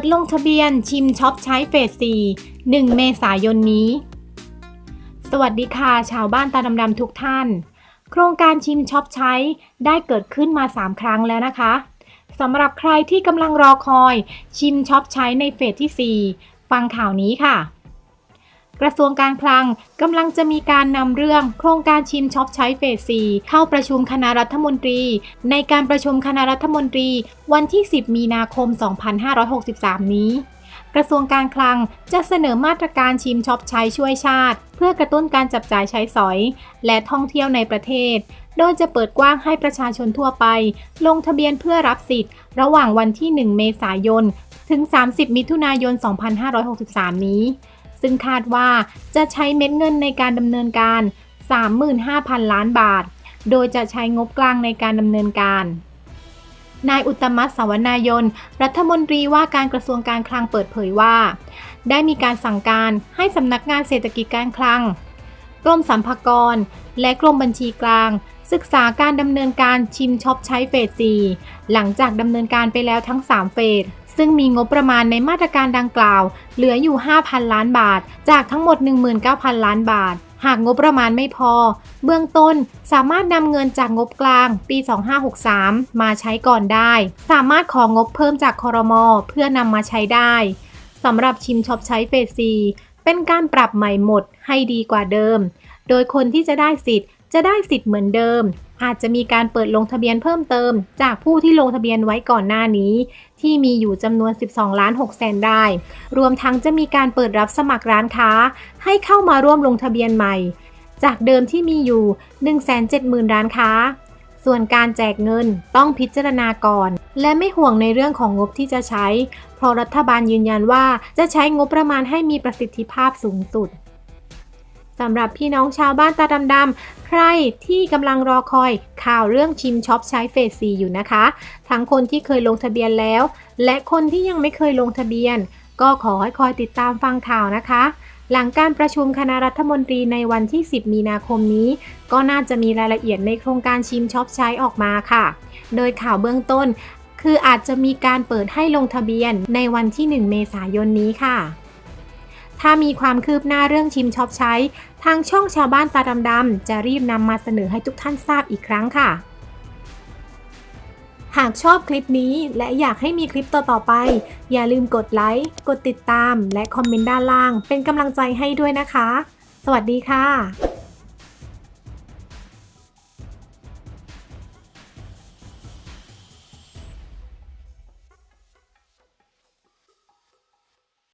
ดลงทะเบียนชิมช็อปใช้เฟส 4 1 เมษายนนี้ สวัสดีค่ะ ชาวบ้านตาดำๆทุกท่าน โครงการชิมช็อปใช้ได้เกิดขึ้นมา 3 ครั้งแล้วนะคะสำหรับใครที่กำลังรอคอยชิมช็อปใช้ในเฟสที่ 4 ฟังข่าวนี้ค่ะ กระทรวงการคลังกำลังจะมีการนำเรื่องโครงการชิมช็อปใช้เฟส 4 เข้าประชุมคณะรัฐมนตรี ในการประชุมคณะรัฐมนตรี วันที่ 10 มีนาคม 2563 นี้ กระทรวงการคลังจะเสนอมาตรการชิมช็อปใช้ช่วยชาติ เพื่อกระตุ้นการจับจ่ายใช้สอย และท่องเที่ยวในประเทศ โดยจะเปิดกว้างให้ประชาชนทั่วไป ลงทะเบียนเพื่อรับสิทธิ์ ระหว่างวันที่ 1 เมษายน ถึง 30 มิถุนายน 2563 นี้ ซึ่งคาดว่าจะใช้เม็ดเงินในการดำเนินการ 35,000 ล้านบาท โดยจะใช้งบกลางในการดำเนินการนายอุตมัตสวนายน รัฐมนตรีว่าการกระทรวงการคลังเปิดเผยว่า ได้มีการสั่งการให้สำนักงานเศรษฐกิจการคลัง กรมสรรพากร และกรมบัญชีกลาง ศึกษาการดำเนินการชิมช็อปใช้เฟส 4 หลังจากดำเนินการไปแล้วทั้ง 3 เฟส ซึ่งมีงบประมาณในมาตรการดังกล่าว เหลืออยู่ 5,000 ล้านบาท จากทั้งหมด 19,000 ล้านบาท หากงบประมาณไม่พอ เบื้องต้นสามารถนำเงินจากงบกลางปี 2563 มาใช้ก่อนได้ สามารถของบเพิ่มจากคอรมอเพื่อนำมาใช้ได้สำหรับชิมช็อปใช้เฟส4เป็นการปรับใหม่หมดให้ดีกว่าเดิม โดยคนที่จะได้สิทธิ์จะได้สิทธิ์เหมือนเดิม อาจจะมีการเปิดลงทะเบียนเพิ่มเติม จากผู้ที่ลงทะเบียนไว้ก่อนหน้านี้ ที่มีอยู่จำนวน 12 ล้าน6แสนได้ รวมทั้งจะมีการเปิดรับสมัครร้านค้า ให้เข้ามาร่วมลงทะเบียนใหม่ จากเดิมที่มีอยู่ 170,000 ร้านค้า ส่วนการแจกเงินต้องพิจารณาก่อน และไม่ห่วงในเรื่องของงบที่จะใช้ เพราะรัฐบาลยืนยันว่าจะใช้งบประมาณให้มีประสิทธิภาพสูงสุด สำหรับพี่น้องชาวบ้านตาดำๆ ใครที่กำลังรอคอยข่าวเรื่องชิมช็อปใช้เฟส4อยู่นะคะ ทั้งคนที่เคยลงทะเบียนแล้ว และคนที่ยังไม่เคยลงทะเบียน ก็ขอให้คอยติดตามฟังข่าวนะคะ หลังการประชุมคณะรัฐมนตรีในวันที่ 10 มีนาคมนี้ ก็น่าจะมีรายละเอียดในโครงการชิมช็อปใช้ออกมาค่ะ โดยข่าวเบื้องต้น คืออาจจะมีการเปิดให้ลงทะเบียนในวันที่ 1 เมษายนนี้ค่ะ ถ้ามีความคืบหน้าเรื่องชิมช็อปใช้ ทางช่องชาวบ้านตาดำๆจะรีบนำมาเสนอให้ทุกท่านทราบอีกครั้งค่ะ หากชอบคลิปนี้และอยากให้มีคลิปต่อๆไป อย่าลืมกดไลค์ กดติดตาม และคอมเมนต์ด้านล่าง เป็นกำลังใจให้ด้วยนะคะ สวัสดีค่ะ